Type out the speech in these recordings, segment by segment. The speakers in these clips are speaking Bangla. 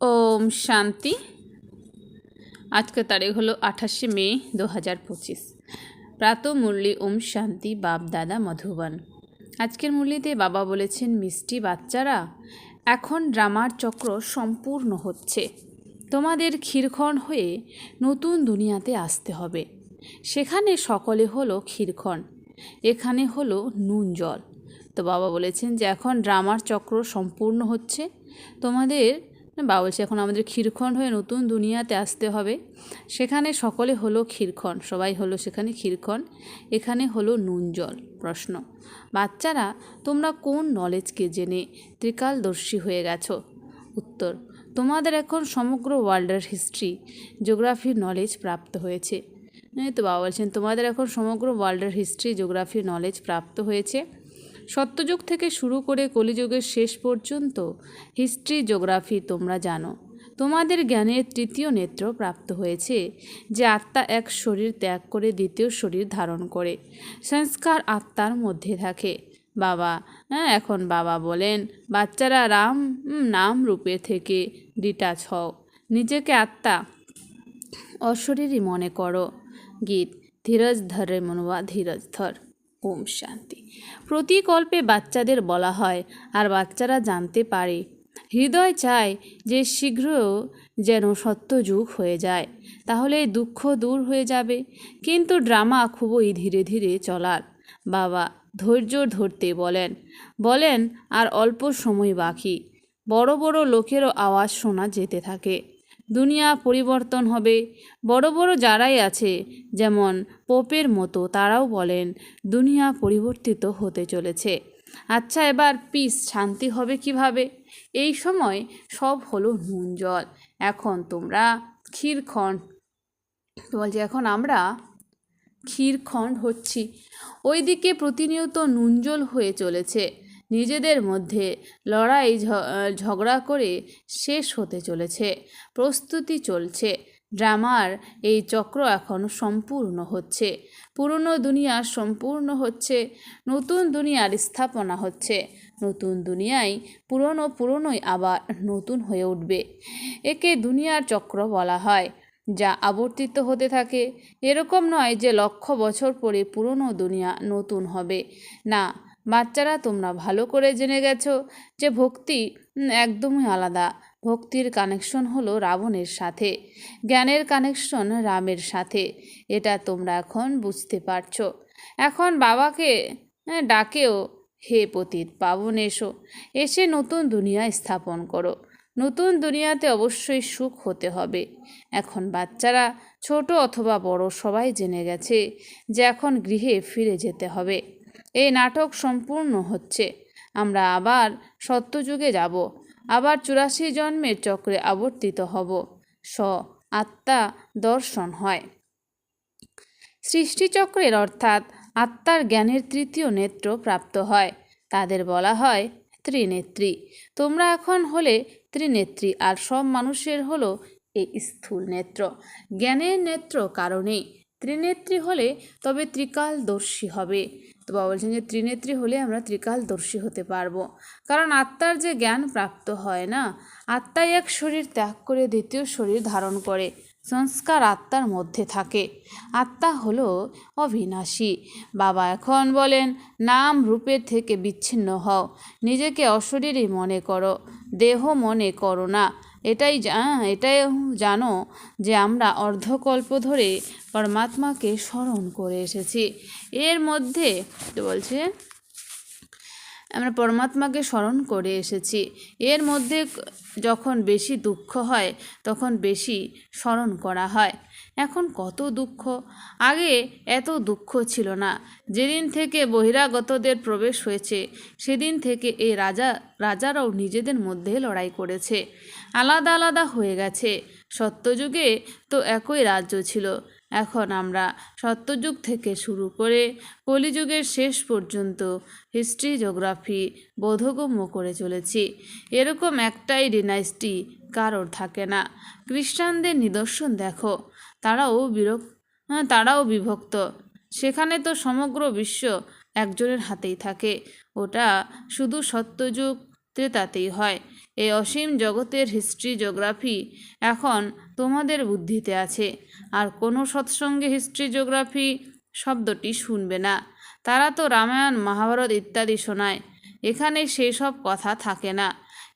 ওম শান্তি। আজকের তারিখ হলো আঠাশে মে দু হাজার পঁচিশ। প্রাত মুরলি ওম শান্তি, বাপ, দাদা, মধুবন। আজকের মুরলিতে বাবা বলেছেন, মিষ্টি বাচ্চারা, এখন ড্রামার চক্র সম্পূর্ণ হচ্ছে। তোমাদের ক্ষীরক্ষণ হয়ে নতুন দুনিয়াতে আসতে হবে। সেখানে সকলে হলো ক্ষীরক্ষণ, এখানে হলো নুন জল। তো বাবা বলেছেন যে, এখন ড্রামার চক্র সম্পূর্ণ হচ্ছে। তোমাদের বাবা বলছে এখন আমাদের ক্ষীরখণ্ড হয়ে নতুন দুনিয়াতে আসতে হবে। সেখানে সকলে হলো ক্ষীরখণ্ড, সবাই হলো সেখানে ক্ষীরখণ্ড। এখানে হলো নুন জল, প্রশ্ন। বাচ্চারা, তোমরা কোন নলেজকে জেনে ত্রিকালদর্শী হয়ে গেছো? উত্তর, তোমাদের এখন সমগ্র ওয়ার্ল্ডের হিস্ট্রি জিওগ্রাফির নলেজ প্রাপ্ত হয়েছে। তো বাবা বলছেন তোমাদের এখন সমগ্র ওয়ার্ল্ডের হিস্ট্রি জিওগ্রাফির নলেজ প্রাপ্ত হয়েছে। সত্যযুগ থেকে শুরু করে কলিযুগের শেষ পর্যন্ত হিস্ট্রি জিওগ্রাফি তোমরা জানো। তোমাদের জ্ঞানের তৃতীয় নেত্র প্রাপ্ত হয়েছে, যে আত্মা এক শরীর ত্যাগ করে দ্বিতীয় শরীর ধারণ করে। সংস্কার আত্মার মধ্যে থাকে। বাবা হ্যাঁ এখন বাবা বলেন, বাচ্চারা রাম নাম রূপে থেকে ডিটাচ হও। নিজেকে আত্মা অশরীরই মনে করো। গীত, ধীরজ ধরে মনোবা ধীরজ ধর। ওম শান্তি। প্রতিকল্পে বাচ্চাদের বলা হয়, আর বাচ্চারা জানতে পারে। হৃদয় চায় যে শীঘ্র যেন সত্যযুগ হয়ে যায়, তাহলে দুঃখ দূর হয়ে যাবে। কিন্তু ড্রামা খুবই ধীরে ধীরে চলার। বাবা ধৈর্য ধরতে বলেন বলেন, আর অল্প সময় বাকি। বড় বড় লোকেরও আওয়াজ শোনা যেতে থাকে। দুনিয়া পরিবর্তন হবে। বড় বড় যারাই আছে, যেমন পোপের মতো, তারাও বলেন, দুনিয়া পরিবর্তিত হতে চলেছে। আচ্ছা এবার পিস শান্তি হবে কীভাবে? এই সময় সব হলো নুন, জল। এখন তোমরা ক্ষীরখণ্ড বলছে, এখন আমরা ক্ষীরখণ্ড হচ্ছি। ওইদিকে প্রতিনিয়ত নুনজল হয়ে চলেছে। নিজেদের মধ্যে লড়াই ঝগড়া করে শেষ হতে চলেছে, প্রস্তুতি চলছে। ড্রামার এই চক্র এখন সম্পূর্ণ হচ্ছে। পুরনো দুনিয়া সম্পূর্ণ হচ্ছে, নতুন দুনিয়ার স্থাপনা হচ্ছে, নতুন দুনিয়ায় পুরনো পুরনোই আবার নতুন হয়ে উঠবে। একে দুনিয়ার চক্র বলা হয়, যা আবর্তিত হতে থাকে। এরকম নয় যে লক্ষ বছর পরে পুরনো দুনিয়া নতুন হবে। না বাচ্চারা তোমরা ভালো করে জেনে গেছো যে ভক্তি একদমই আলাদা। ভক্তির কানেকশন হলো রাবণের সাথে, জ্ঞানের কানেকশন রামের সাথে। এটা তোমরা এখন বুঝতে পারছ। এখন বাবাকে ডাকেও, হে পতিত পাবন, এসো, এসে নতুন দুনিয়া স্থাপন করো। নতুন দুনিয়াতে অবশ্যই সুখ হতে হবে। এখন বাচ্চারা ছোট অথবা বড় সবাই জেনে গেছে যে এখন গৃহে ফিরে যেতে হবে। এই নাটক সম্পূর্ণ হচ্ছে। আমরা আবার সত্যযুগে যাব। আবার চুরাশি জন্মের চক্রে আবর্তিত হব। স, আত্মা দর্শন হয়। সৃষ্টিচক্রের অর্থাৎ আত্মার জ্ঞানের তৃতীয় নেত্র প্রাপ্ত হয়। তাদের বলা হয় ত্রিনেত্রী। তোমরা এখন হলে ত্রিনেত্রী আর সব মানুষের হলো এই স্থূল নেত্র। জ্ঞানের নেত্র কারণেই ত্রিনেত্রী হলে তবে ত্রিকালদর্শী হবে। তো বাবা বলছেন যে ত্রিনেত্রী হলে আমরা ত্রিকালদর্শী হতে পারব। কারণ আত্মার যে জ্ঞান প্রাপ্ত হয় না, আত্মাই এক শরীর ত্যাগ করে দ্বিতীয় শরীর ধারণ করে, সংস্কার আত্মার মধ্যে থাকে। আত্মা হলো অবিনাশী। বাবা এখন বলেন, নাম রূপের থেকে বিচ্ছিন্ন হও, নিজেকে অশরীরই মনে করো, দেহ মনে করো না। এটাই এটাই জানো যে আমরা অর্ধকল্প ধরে পরমাত্মাকে স্মরণ করে এসেছি। এর মধ্যে বলছে? আমরা পরমাত্মাকে স্মরণ করে এসেছি। এর মধ্যে যখন বেশি দুঃখ হয়, তখন বেশি স্মরণ করা হয়। এখন কত দুঃখ? আগে এত দুঃখ ছিল না। যেদিন থেকে বহিরাগতদের প্রবেশ হয়েছে, সেদিন থেকে এই রাজা, রাজারাও নিজেদের মধ্যে লড়াই করেছে। আলাদা আলাদা হয়ে গেছে। সত্যযুগে তো একই রাজ্য ছিল। এখন আমরা সত্যযুগ থেকে শুরু করে কলিযুগের শেষ পর্যন্ত হিস্ট্রি জিওগ্রাফি বোধগম্য করে চলেছি। এরকম একটাই ডিনাইস্টি কারোর থাকে না। খ্রিস্টানদের নিদর্শন দেখো তারাও বিরক হ্যাঁ, তারাও বিভক্ত। সেখানে তো সমগ্র বিশ্ব একজনের হাতেই থাকে। ওটা শুধু সত্যযুগ ত্রেতাতেই হয়। এই অসীম জগতের হিস্ট্রি জিওগ্রাফি এখন তোমাদের বুদ্ধিতে আছে। আর কোনো সৎসঙ্গে হিস্ট্রি জিওগ্রাফি শব্দটি শুনবে না। তারা তো রামায়ণ, মহাভারত ইত্যাদি শোনায়। এখানে সেই সব কথা থাকে না।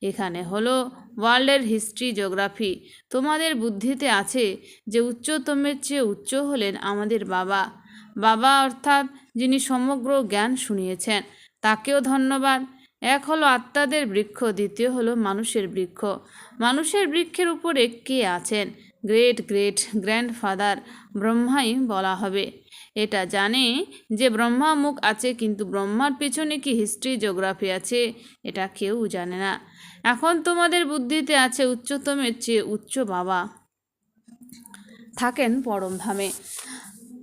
এখানে হলো ওয়ার্ল্ডের হিস্ট্রি জিওগ্রাফি তোমাদের বুদ্ধিতে আছে যে উচ্চতমের চেয়ে উচ্চ হলেন আমাদের বাবা। বাবা অর্থাৎ যিনি সমগ্র জ্ঞান শুনিয়েছেন। তাকেও ধন্যবাদ। এক হলো আত্মাদের বৃক্ষ, দ্বিতীয় হলো মানুষের বৃক্ষ। মানুষের বৃক্ষের উপরে কে আছেন? গ্রেট গ্রেট, গ্র্যান্ডফাদার ব্রহ্মাই বলা হবে। এটা জানে যে ব্রহ্মা মুখ আছে, কিন্তু ব্রহ্মার পেছনে কি হিস্ট্রি জিওগ্রাফি আছে, এটা কেউ জানে না। এখন তোমাদের বুদ্ধিতে আছে উচ্চতমের চেয়ে উচ্চ বাবা। থাকেন পরমধামে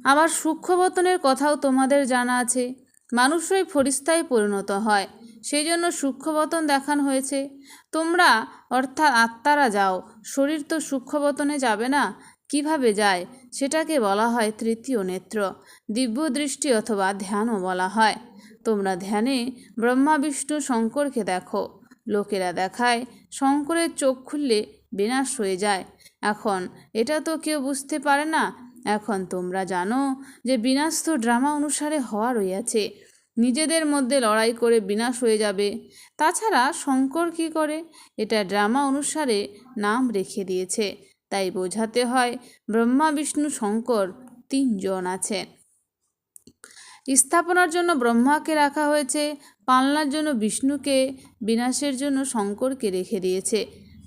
আবার সূক্ষ্মবতনের কথাও তোমাদের জানা আছে। মানুষই ফরিস্তায় পরিণত হয়। সেই জন্য সূক্ষ্মবতন দেখানো হয়েছে। তোমরা, অর্থাৎ আত্মারা যাও, শরীর তো সূক্ষ্মবতনে যাবে না, কীভাবে যায়? সেটাকে বলা হয় তৃতীয় নেত্র। দিব্য দৃষ্টি অথবা ধ্যানও বলা হয়। তোমরা ধ্যানে ব্রহ্মা বিষ্ণু শঙ্করকে দেখো। লোকেরা দেখায়, শঙ্করের চোখ খুললে বিনাশ হয়ে যায়। এখন, এটা তো কেউ বুঝতে পারে না। এখন তোমরা জানো যে বিনাশ তো ড্রামা অনুসারে হওয়া রইয়াছে। নিজেদের মধ্যে লড়াই করে বিনাশ হয়ে যাবে। তাছাড়া শঙ্কর কি করে? এটা ড্রামা অনুসারে নাম রেখে দিয়েছে। তাই বোঝাতে হয় ব্রহ্মা, বিষ্ণু, শঙ্কর তিনজন আছেন। স্থাপনার জন্য ব্রহ্মাকে রাখা হয়েছে, পালনার জন্য বিষ্ণুকে, বিনাশের জন্য শঙ্করকে রেখে দিয়েছে।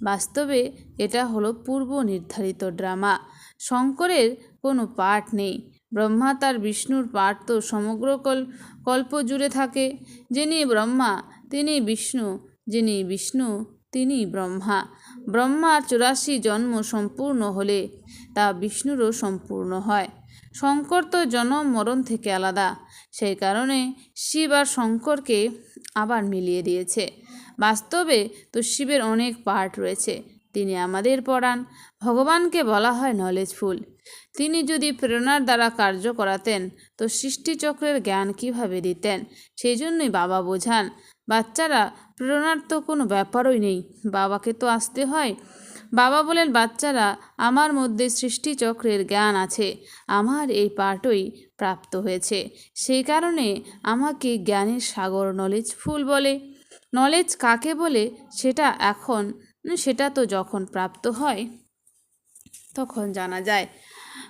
বাস্তবে এটা হলো পূর্ব নির্ধারিত ড্রামা। শঙ্করের কোনো পাঠ নেই। ব্রহ্মা তার বিষ্ণুর পাঠ তো সমগ্র কল, কল্প জুড়ে থাকে। যিনি ব্রহ্মা, তিনি বিষ্ণু, যিনি বিষ্ণু, তিনি ব্রহ্মা। ব্রহ্মার চুরাশি জন্ম সম্পূর্ণ হলে তা বিষ্ণুরও সম্পূর্ণ হয়। শঙ্কর তো জন্ম মরণ থেকে আলাদা। সেই কারণে শিব আর শঙ্করকে আবার মিলিয়ে দিয়েছে। বাস্তবে তো শিবের অনেক পার্ট রয়েছে। তিনি আমাদের পড়ান ভগবানকে বলা হয় নলেজফুল তিনি যদি প্রেরণার দ্বারা কার্য করাতেন, তো সৃষ্টিচক্রের জ্ঞান কীভাবে দিতেন? সেই জন্যই বাবা বোঝান, বাচ্চারা প্রেরণার তো কোনো ব্যাপারই নেই, বাবাকে তো আসতে হয়। বাবা বলেন, বাচ্চারা, আমার মধ্যে সৃষ্টিচক্রের জ্ঞান আছে, আমার এই পাঠই প্রাপ্ত হয়েছে। সেই কারণে আমাকে জ্ঞানের সাগর নলেজ ফুল বলে। নলেজ কাকে বলে? সেটা এখন সেটা তো যখন প্রাপ্ত হয় তখন জানা যায়।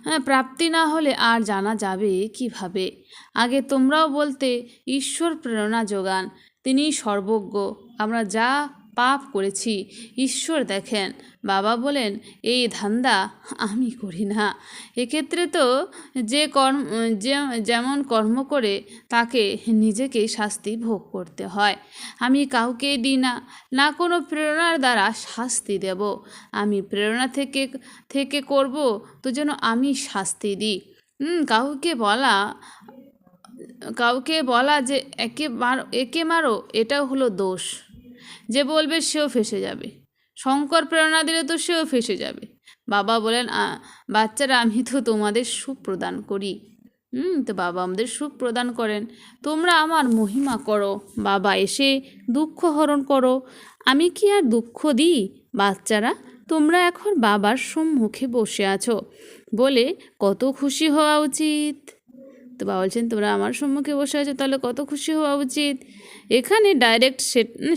হ্যাঁ, প্রাপ্তি না হলে আর জানা যাবে কীভাবে? আগে তোমরাও বলতে ঈশ্বর প্রেরণা যোগান তিনি সর্বজ্ঞ। আমরা যা পাপ করেছি। ঈশ্বর দেখেন। বাবা বলেন, এই ধান্দা আমি করি না। এক্ষেত্রে তো যে কর্ম, যে, যেমন কর্ম করে, তাকে নিজেকেই শাস্তি ভোগ করতে হয়। আমি কাউকে দিই না না কোনো প্রেরণার দ্বারা শাস্তি দেব। আমি প্রেরণা থেকে থেকে করব তো যেন আমি শাস্তি দিই। কাউকে বলা কাউকে বলা যে, একে মারো একে মারো, এটাও হলো দোষ। যে বলবে সেও ফেসে যাবে। শঙ্কর প্রেরণা দিলে তো সেও ফেসে যাবে। বাবা বলেন বাচ্চারা, আমি তো তোমাদের সুখ প্রদান করি। হুম, তো বাবা আমাদের সুখ প্রদান করেন। তোমরা আমার মহিমা করো, বাবা এসে দুঃখ হরণ করো। আমি কি আর দুঃখ দিই? বাচ্চারা, তোমরা এখন বাবার সম্মুখে বসে আছো। বলে, কত খুশি হওয়া উচিত। তো বাবা বলছেন, তোমরা আমার সম্মুখে বসে আছো, তাহলে কত খুশি হওয়া উচিত? এখানে ডাইরেক্ট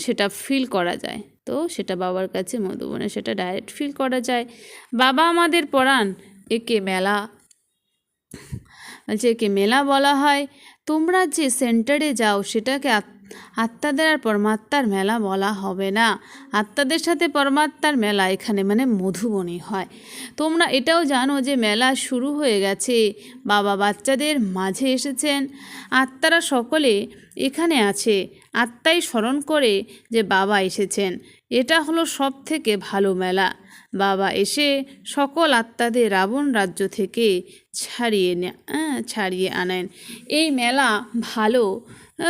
সেটা ফিল করা যায়। তো সেটা বাবার কাছে, মধুবনে সেটা ডাইরেক্ট ফিল করা যায়। বাবা আমাদের পড়ান, একে মেলা, বলছে একে মেলা বলা হয়। তোমরা যে সেন্টারে যাও, সেটাকে আত- আত্মাদের আর পরমাত্মার মেলা বলা হবে না। আত্মাদের সাথে পরমাত্মার মেলা এখানে মানে মধুবনী হয়। তোমরা এটাও জানো যে মেলা শুরু হয়ে গেছে, বাবা বাচ্চাদের মাঝে এসেছেন। আত্মারা সকলে এখানে আছে। আত্মাই স্মরণ করে যে বাবা এসেছেন। এটা হলো সব থেকে ভালো মেলা। বাবা এসে সকল আত্মাদের রাবণ রাজ্য থেকে ছাড়িয়ে ছাড়িয়ে আনেন। এই মেলা ভালো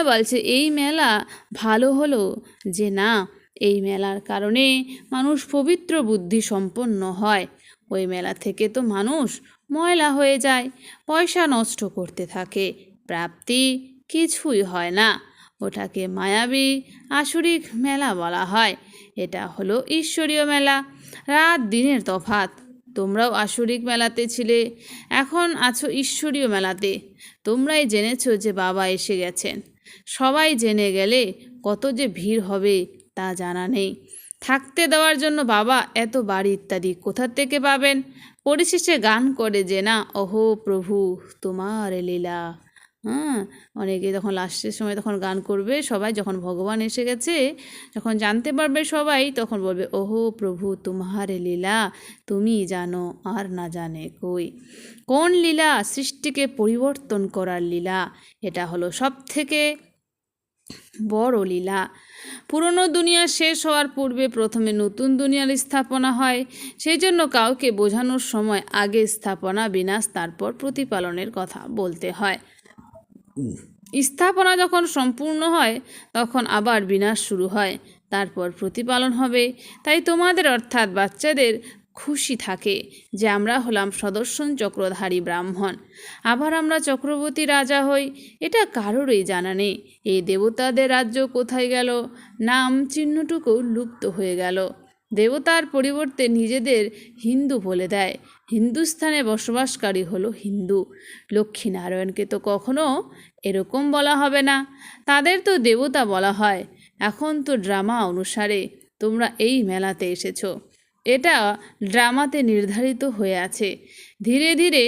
বলছে, এই মেলা ভালো হলো যে না, এই মেলার কারণে মানুষ পবিত্র বুদ্ধি সম্পন্ন হয়। ওই মেলা থেকে তো মানুষ ময়লা হয়ে যায়, পয়সা নষ্ট করতে থাকে, প্রাপ্তি কিছুই হয় না। ওটাকে মায়াবী আসরিক মেলা বলা হয়। এটা হলো ঈশ্বরীয় মেলা। রাত দিনের তফাত তোমরাও আসরিক মেলাতে ছিলে, এখন আছো ঈশ্বরীয় মেলাতে। তোমরাই জেনেছো যে বাবা এসে গেছেন। সবাই জেনে গেলে কত যে ভিড় হবে তা জানা নেই। থাকতে দেওয়ার জন্য বাবা এত বাড়ি ইত্যাদি কোথা থেকে পাবেন? পরিশেষে গান করে যে না, ওহো প্রভু, তোমার লীলা। হ্যাঁ? অনেকে যখন লাস্টের সময় তখন গান করবে, সবাই যখন ভগবান এসে গেছে, যখন জানতে পারবে সবাই, তখন বলবে, ওহো প্রভু, তোমার লীলা তুমি জানো আর না জানে কই। কোন লীলা সৃষ্টিকে পরিবর্তন করার লীলা? এটা হলো সব থেকে বড় লীলা। পুরনো দুনিয়া শেষ হওয়ার পূর্বে প্রথমে নতুন দুনিয়ার স্থাপনা হয়। সেই জন্য কাউকে বোঝানোর সময় আগে স্থাপনা, বিনাশ, তারপর প্রতিপালনের কথা বলতে হয়। স্থাপনা যখন সম্পূর্ণ হয়, তখন আবার বিনাশ শুরু হয়। তারপর প্রতিপালন হবে। তাই তোমাদের অর্থাৎ বাচ্চাদের খুশি থাকে যে আমরা হলাম সদর্শন চক্রধারী ব্রাহ্মণ। আবার আমরা চক্রবর্তী রাজা হই, এটা কারোরই জানা নেই। এই দেবতাদের রাজ্য কোথায় গেল? নাম চিহ্নটুকু লুপ্ত হয়ে গেল। দেবতার পরিবর্তে নিজেদের হিন্দু বলে দেয়। হিন্দুস্থানে বসবাসকারী হলো হিন্দু। লক্ষ্মীনারায়ণকে তো কখনো এরকম বলা হবে না। তাদের তো দেবতা বলা হয়। এখন তো ড্রামা অনুসারে তোমরা এই মেলাতে এসেছ। এটা ড্রামাতে নির্ধারিত হয়ে আছে। ধীরে ধীরে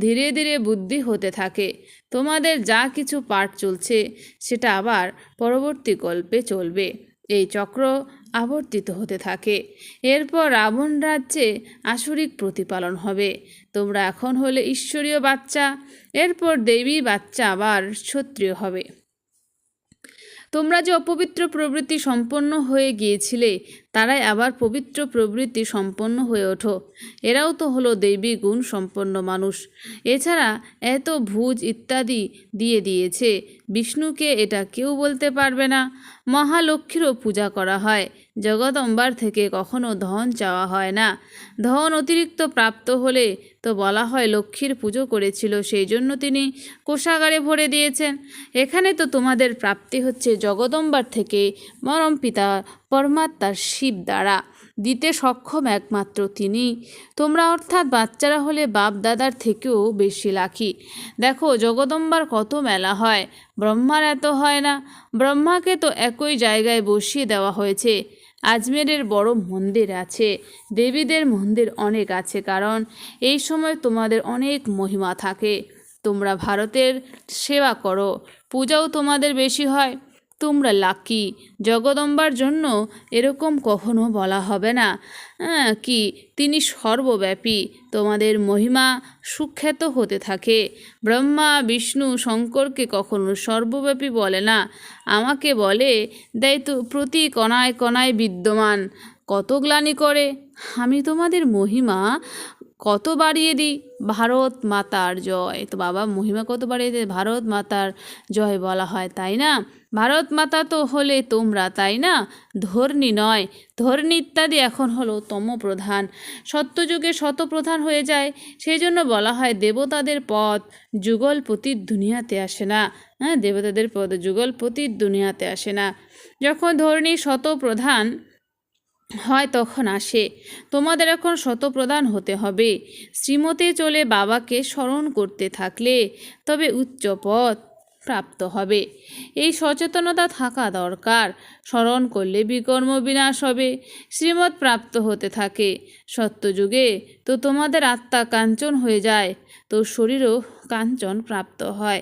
ধীরে ধীরে বুদ্ধি হতে থাকে। তোমাদের যা কিছু পাঠ চলছে, সেটা আবার পরবর্তী গল্পে চলবে। এই চক্র আবর্তিত হতে থাকে। এরপর রাবণ রাজ্যে আসরিক প্রতিপালন হবে। তোমরা এখন হলে ঈশ্বরীয় বাচ্চা, এরপর দেবী বাচ্চা আবার ক্ষত্রিয় হবে। তোমরা যে অপবিত্র প্রবৃত্তি সম্পন্ন হয়ে গিয়েছিলে তারাই আবার পবিত্র প্রবৃত্তি সম্পন্ন হয়ে ওঠো। এরাও তো হলো দৈবী গুণ সম্পন্ন মানুষ। এছাড়া এত ভুজ ইত্যাদি দিয়ে দিয়েছে। বিষ্ণুকে এটা কেউ বলতে পারবে না। মহালক্ষ্মীরও পূজা করা হয়। জগদম্বার থেকে কখনো ধন চাওয়া হয় না। ধন অতিরিক্ত প্রাপ্ত হলে তো বলা হয় লক্ষ্মীর পুজো করেছিল, সেই জন্য তিনি কোষাগারে ভরে দিয়েছেন। এখানে তো তোমাদের প্রাপ্তি হচ্ছে জগদম্বার থেকে মরম পিতা পরমাত্মার শিব দ্বারা দিতে সক্ষম একমাত্র তিনি। তোমরা অর্থাৎ বাচ্চারা হলে বাপ দাদার থেকেও বেশি লাখি দেখো, জগদম্বার কত মেলা হয়, ব্রহ্মার এত হয় না। ব্রহ্মাকে তো একই জায়গায় বসিয়ে দেওয়া হয়েছে। আজমেরের বড় মন্দির আছে, দেবীদের মন্দির অনেক আছে, কারণ এই সময় তোমাদের অনেক মহিমা থাকে। তোমরা ভারতের সেবা করো, পূজাও তোমাদের বেশি হয়। তোমরা লাকি। জগদম্বার জন্য এরকম কখনো বলা হবে না। কি? তিনি সর্বব্যাপী। তোমাদের মহিমা সুখ্যাত হতে থাকে। ব্রহ্মা, বিষ্ণু, শঙ্করকে কখনো সর্বব্যাপী বলে না। আমাকে বলে, দেয় তো প্রতি কণায় কণায় বিদ্যমান। কত গ্লানি করে? আমি তোমাদের মহিমা কত বাড়িয়ে দিই? ভারত মাতার জয়। তো বাবা, মহিমা কত বাড়িয়ে দেয়? ভারত মাতার জয় বলা হয়, তাই না? ভারত মাতা তো হলে তোমরা, তাই না? ধর্ণী নয়। ধর্ণী ইত্যাদি এখন হলো তম প্রধান। সত্যযুগে শতপ্রধান হয়ে যায়। সেই জন্য বলা হয় দেবতাদের যুগল পতির দুনিয়াতে আসে না। হ্যাঁ দেবতাদের পদ পতির দুনিয়াতে আসে না। যখন ধর্ণী শতপ্রধান হয় তখন আসে। তোমাদের এখন শতপ্রধান হতে হবে। শ্রীমতে চলে বাবাকে স্মরণ করতে থাকলে তবে উচ্চ পথ প্রাপ্ত হবে। এই সচেতনতা থাকা দরকার। স্মরণ করলে বিকর্ম বিনাশ হবে। শ্রীমত প্রাপ্ত হতে থাকে। সত্যযুগে তো তোমাদের আত্মা কাঞ্চন হয়ে যায়। তো শরীরও কাঞ্চন প্রাপ্ত হয়।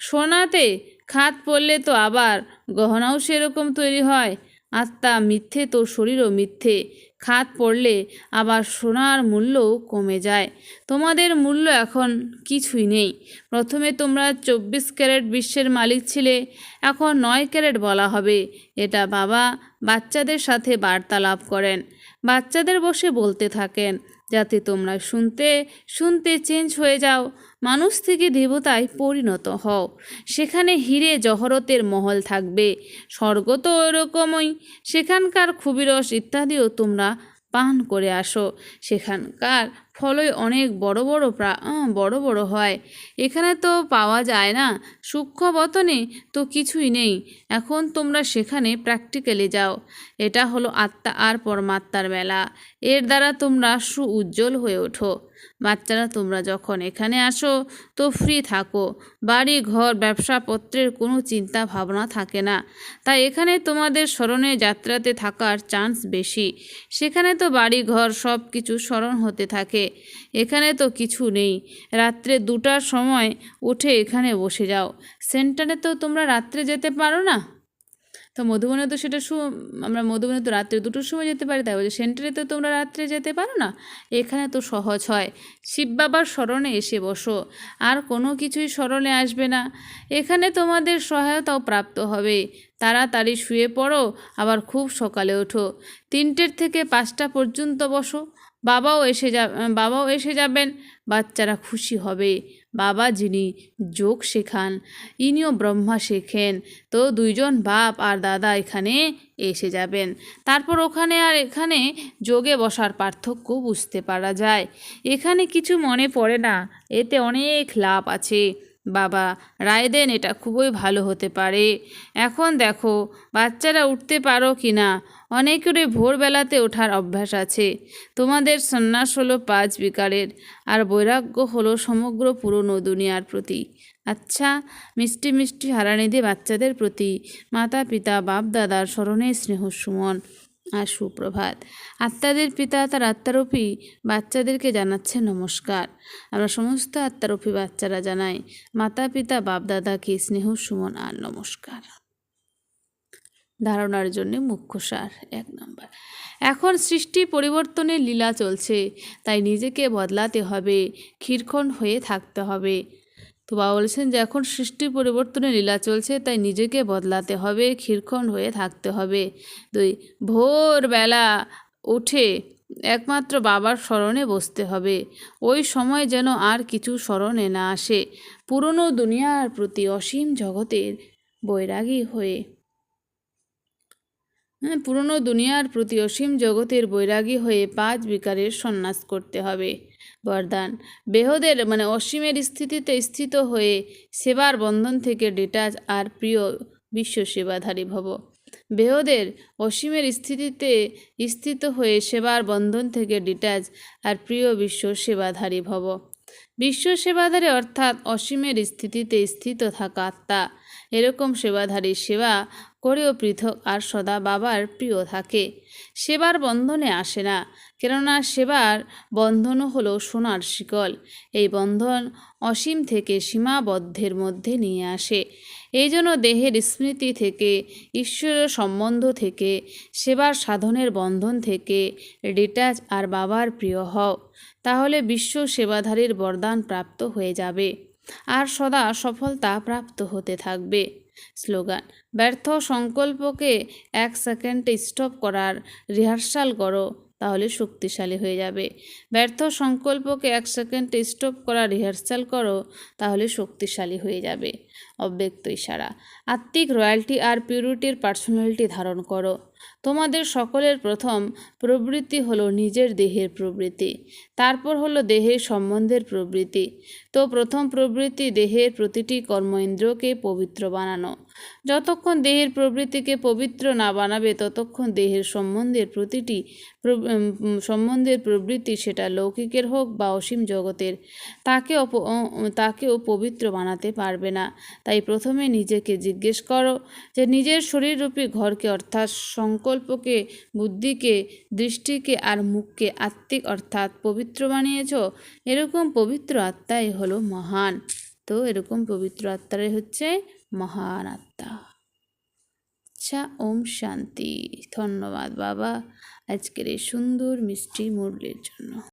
সোনাতে খাত পড়লে তো আবার গহনাও সেরকম তৈরি হয়। আত্মা মিথ্যে তো শরীরও মিথ্যে। খাত পড়লে আবার সোনার মূল্যও কমে যায়। তোমাদের মূল্য এখন কিছুই নেই। প্রথমে তোমরা চব্বিশ ক্যারেট বিশ্বের মালিক ছিলে, এখন নয় ক্যারেট বলা হবে। এটা বাবা বাচ্চাদের সাথে বার্তালাপ করেন। বাচ্চাদের বসে বলতে থাকেন যাতে তোমরা শুনতে শুনতে চেঞ্জ হয়ে যাও। মানুষ থেকে দেবতায় পরিণত হও। সেখানে হিরে জহরতের মহল থাকবে। স্বর্গ তো ওরকমই। সেখানকার ক্ষুবিরস ইত্যাদিও তোমরা পান করে আসো। সেখানকার ফলই অনেক বড় বড় বড় বড় হয়। এখানে তো পাওয়া যায় না। সূক্ষ্ম বতনে তো কিছুই নেই। এখন তোমরা সেখানে প্র্যাকটিক্যালে যাও। এটা হলো আত্মা আর পরমাত্মার মেলা। এর দ্বারা তোমরা সু উজ্জ্বল হয়ে ওঠো। বাচ্চারা, তোমরা যখন এখানে আসো, তো ফ্রি থাকো। বাড়ি, ঘর ব্যবসাপত্রের কোনো চিন্তা ভাবনা থাকে না। তাই এখানে তোমাদের স্মরণে যাত্রাতে থাকার চান্স বেশি। সেখানে তো বাড়ি, ঘর সব কিছু স্মরণ হতে থাকে। এখানে তো কিছু নেই। রাত্রে দুটার সময় উঠে এখানে বসে যাও। সেন্টারে তো তোমরা রাত্রে যেতে পারো না? তো মধুবনে তো সেটা শু আমরা মধুবনে তো রাত্রে দুটোর সময় যেতে পারি, তাই বলছে, সেন্টারে তো তোমরা রাত্রে যেতে পারো না? এখানে তো সহজ হয়। শিব বাবার স্মরণে এসে বসো। আর কোনো কিছুই স্মরণে আসবে না। এখানে তোমাদের সহায়তাও প্রাপ্ত হবে। তাড়াতাড়ি শুয়ে পড়ো, আবার খুব সকালে ওঠো। তিনটের থেকে পাঁচটা পর্যন্ত বসো। বাবাও এসে যা বাবাও এসে যাবেন, বাচ্চারা খুশি হবে। বাবা যিনি যোগ শেখান, ইনিও ব্রহ্মা শেখেন, তো দুইজন বাপ আর দাদা এখানে এসে যাবেন। তারপর ওখানে আর এখানে যোগে বসার পার্থক্য বুঝতে পারা যায়। এখানে কিছু মনে পড়ে না, এতে অনেক লাভ আছে। বাবা, রায় দেন, এটা খুবই ভালো হতে পারে। এখন দেখো, বাচ্চারা উঠতে পারো কি না অনেকেরই ভোরবেলাতে ওঠার অভ্যাস আছে। তোমাদের সন্ন্যাস হলো পাঁচ বিকারের, আর বৈরাগ্য হলো সমগ্র পুরনো দুনিয়ার প্রতি। আচ্ছা মিষ্টি মিষ্টি হারানিধি বাচ্চাদের প্রতি। মাতা, পিতা, বাপ দাদার স্মরণে স্নেহ সুমন আর সুপ্রভাত। আত্মাদের পিতা, তার আত্মারূপী বাচ্চাদেরকে জানাচ্ছে নমস্কার। আমরা সমস্ত আত্মারূপী বাচ্চারা জানাই, মাতা, পিতা, বাপ, দাদাকে স্নেহ সুমন আর নমস্কার। ধারণার জন্য মুখ্য সার, এক নম্বর। এখন সৃষ্টি পরিবর্তনের লীলা চলছে, তাই নিজেকে বদলাতে হবে ক্ষীরক্ষণ হয়ে থাকতে হবে। তো বাবা বলছেন যে এখন সৃষ্টি পরিবর্তনের লীলা চলছে, তাই নিজেকে বদলাতে হবে ক্ষীরক্ষণ হয়ে থাকতে হবে। দুই, ভোরবেলা উঠে একমাত্র বাবার স্মরণে বসতে হবে। ওই সময় যেন আর কিছু স্মরণে না আসে। পুরনো দুনিয়ার প্রতি অসীম জগতের বৈরাগী হ্যাঁ পুরনো দুনিয়ার প্রতি অসীম জগতের বৈরাগী হয়ে পাঁচ বিকারের সন্ন্যাস করতে হবে। বরদান। বেহদের মানে অসীমের স্থিতিতে স্থিত হয়ে সেবার বন্ধন থেকে ডিটাচ আর প্রিয় বিশ্ব সেবাধারী ভব। বেহদের অসীমের স্থিতিতে স্থিত হয়ে সেবার বন্ধন থেকে ডিটাচ আর প্রিয় বিশ্ব সেবাধারী ভব। বিশ্ব সেবাধারী অর্থাৎ অসীমের স্থিতিতে স্থিত থাকা আত্মা। এরকম সেবাধারী সেবা করেও পৃথক আর সদা বাবার প্রিয় থাকে। সেবার বন্ধনে আসে না, কেননা সেবার বন্ধনও হলো সোনার শিকল। এই বন্ধন অসীম থেকে সীমাবদ্ধের মধ্যে নিয়ে আসে। এই জন্য দেহের স্মৃতি থেকে, ঈশ্বরের সম্বন্ধ থেকে, সেবার সাধনের বন্ধন থেকে ডিটাচ আর বাবার প্রিয় হও, তাহলে বিশ্ব সেবাধারীর বরদান প্রাপ্ত হয়ে যাবে। আর সদা সফলতা প্রাপ্ত হতে থাকবে। স্লোগান। ব্যর্থ সংকল্পকে এক সেকেন্ড স্টপ করার রিহার্সাল করো, তাহলে শক্তিশালী হয়ে যাবে। ব্যর্থ সংকল্পকে এক সেকেন্ড স্টপ করা রিহার্সাল করো, তাহলে শক্তিশালী হয়ে যাবে। অব্যক্ত ইশারা। আত্মিক রয়্যালটি আর পিউরিটির পার্সোনালিটি ধারণ করো। তোমাদের সকলের প্রথম প্রবৃত্তি হলো নিজের দেহের প্রবৃত্তি। তারপর হলো দেহের সম্বন্ধের প্রবৃত্তি। তো প্রথম প্রবৃত্তি দেহের প্রতিটি কর্মেন্দ্রকে পবিত্র বানানো। যতক্ষণ দেহের প্রবৃত্তিকে পবিত্র না বানাবে, ততক্ষণ দেহের সম্বন্ধের প্রতিটি সম্বন্ধের প্রবৃত্তি সেটা লৌকিকের হোক বা অসীম জগতের, তাকে তাকেও পবিত্র বানাতে পারবে না। তাই প্রথমে নিজেকে জিজ্ঞেস করো যে নিজের শরীররূপী ঘরকে অর্থাৎ সংকল্পকে, বুদ্ধিকে, দৃষ্টিকে আর মুখকে আত্মিক অর্থাৎ পবিত্র বানিয়েছ, এরকম পবিত্র আত্মাই হলো মহান। তো এরকম পবিত্র আত্মারাই হচ্ছে মহান আত্মা। আচ্ছা ওম শান্তি। ধন্যবাদ বাবা আজকের এই সুন্দর মিষ্টি মুরলির জন্য।